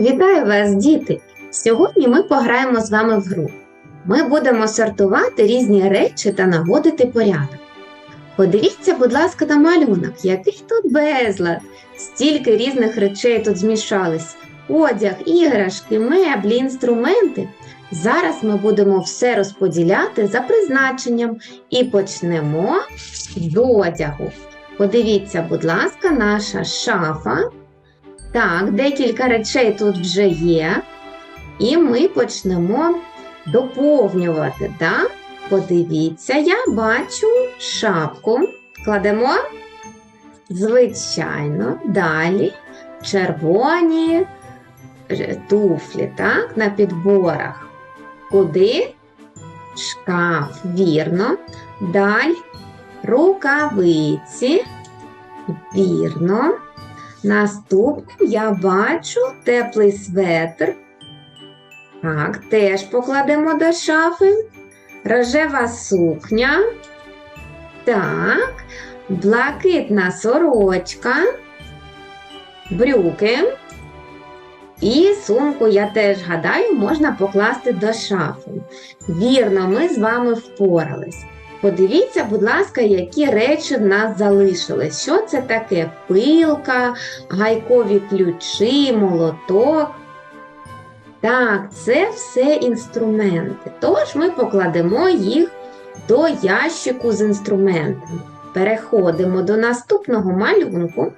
Вітаю вас, діти! Сьогодні ми пограємо з вами в гру. Ми будемо сортувати різні речі та наводити порядок. Подивіться, будь ласка, на малюнок, який тут безлад. Стільки різних речей тут змішались: одяг, іграшки, меблі, інструменти. Зараз ми будемо все розподіляти за призначенням і почнемо з одягу. Подивіться, будь ласка, наша шафа. Так, декілька речей тут вже є. І ми почнемо доповнювати. Так? Подивіться, я бачу шапку. Кладемо. Звичайно, далі червоні е, туфлі, так, на підборах. Куди? Шкаф, вірно. Далі рукавиці. Вірно. Наступним я бачу теплий светр. Так, теж покладемо до шафи. Рожева сукня. Так, блакитна сорочка, брюки. І сумку, я теж гадаю, можна покласти до шафи. Вірно, ми з вами впорались. Подивіться, будь ласка, які речі в нас залишились. Що це таке? Пилка, гайкові ключі, молоток. Так, це все інструменти. Тож ми покладемо їх до ящику з інструментами. Переходимо до наступного малюнку.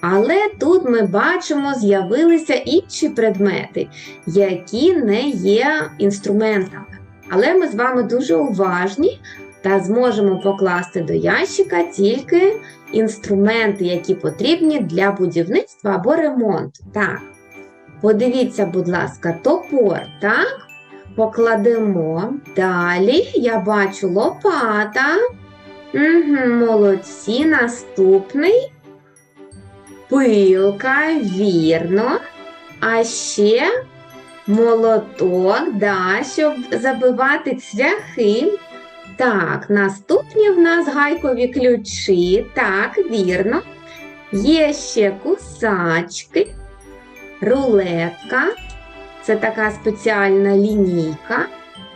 Але тут ми бачимо, з'явилися інші предмети, які не є інструментами. Але ми з вами дуже уважні та зможемо покласти до ящика тільки інструменти, які потрібні для будівництва або ремонту. Так, подивіться, будь ласка, топор, так? Покладемо. Далі я бачу лопата. Угу, Молодці, наступний. Пилка, вірно. А ще молоток, да, щоб забивати цвяхи. Так, наступні в нас гайкові ключі. Так, вірно. Є ще кусачки, рулетка. Це така спеціальна лінійка.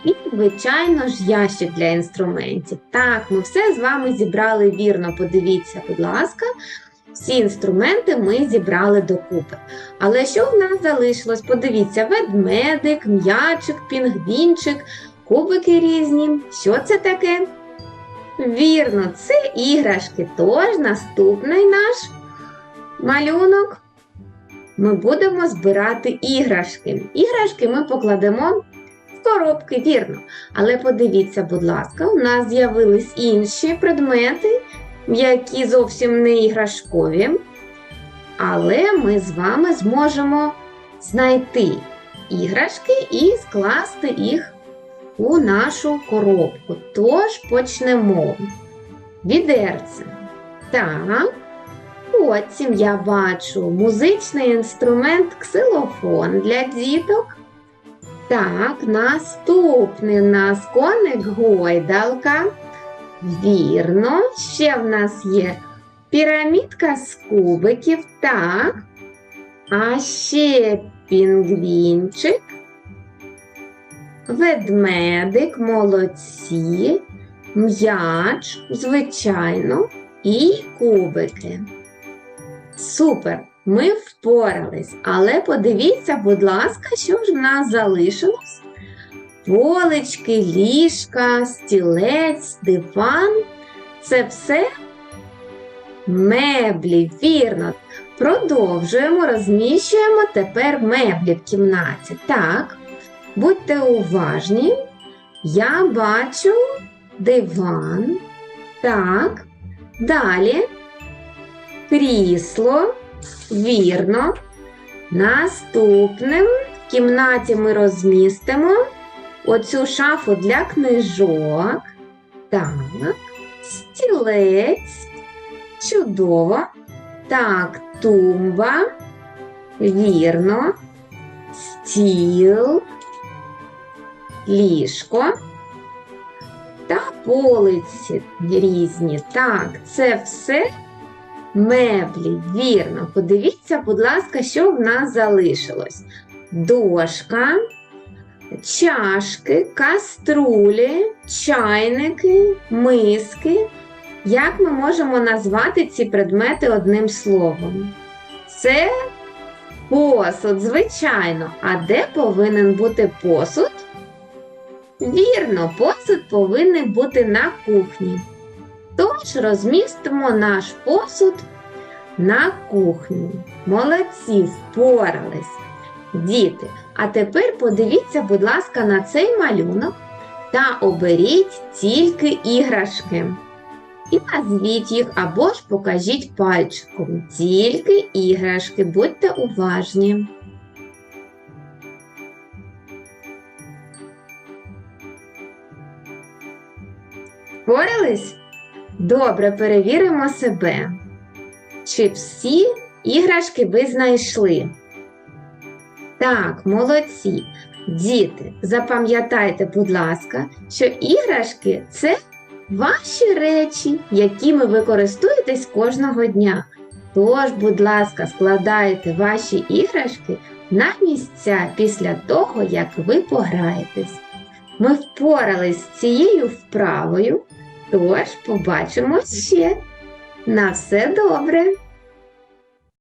І, звичайно ж, ящик для інструментів. Так, ми все з вами зібрали вірно. Подивіться, будь ласка, всі інструменти ми зібрали докупи. Але що в нас залишилось? Подивіться, ведмедик, м'ячик, пінгвінчик, кубики різні. Що це таке? Вірно, це іграшки. Тож наступний наш малюнок. Ми будемо збирати іграшки. Іграшки ми покладемо в коробки, вірно. Але подивіться, будь ласка, у нас з'явились інші предмети, які зовсім не іграшкові. Але ми з вами зможемо знайти іграшки і скласти їх у нашу коробку. Тож почнемо. Відерце. Так. Потім я бачу музичний інструмент ксилофон для діток. Так, наступний у нас коник гойдалка. Вірно, ще в нас є пірамідка з кубиків. Так. А ще пінгвінчик, ведмедик, молодці, м'яч, звичайно, і кубики. Супер! Ми впорались, але подивіться, будь ласка, що ж в нас залишилось? Полички, ліжка, стілець, диван це все меблі, вірно. Продовжуємо, розміщуємо тепер меблі в кімнаті. Так, будьте уважні. Я бачу диван. Так, далі крісло. Вірно. Наступним в кімнаті ми розмістимо оцю шафу для книжок. Так, стілець. Чудово. Так, тумба. Вірно. Стіл, ліжко та полиці різні. Так, це все Меблі, вірно. Подивіться, будь ласка, що в нас залишилось. Дошка, чашки, каструлі, чайники, миски. Як ми можемо назвати ці предмети одним словом? Це посуд, звичайно. А де повинен бути посуд? Вірно, посуд повинен бути на кухні. Тож розмістимо наш посуд на кухні. Молодці, впорались. Діти, а тепер подивіться, будь ласка, на цей малюнок та оберіть тільки іграшки. І назвіть їх або ж покажіть пальчиком. Тільки іграшки, будьте уважні. Впорались? Добре, перевіримо себе. Чи всі іграшки ви знайшли? Так, молодці. Діти, запам'ятайте, будь ласка, що іграшки це ваші речі, якими ви користуєтесь кожного дня. Тож, будь ласка, складайте ваші іграшки на місця після того, як ви пограєтесь. Ми впорались з цією вправою, тож побачимо ще. На все добре!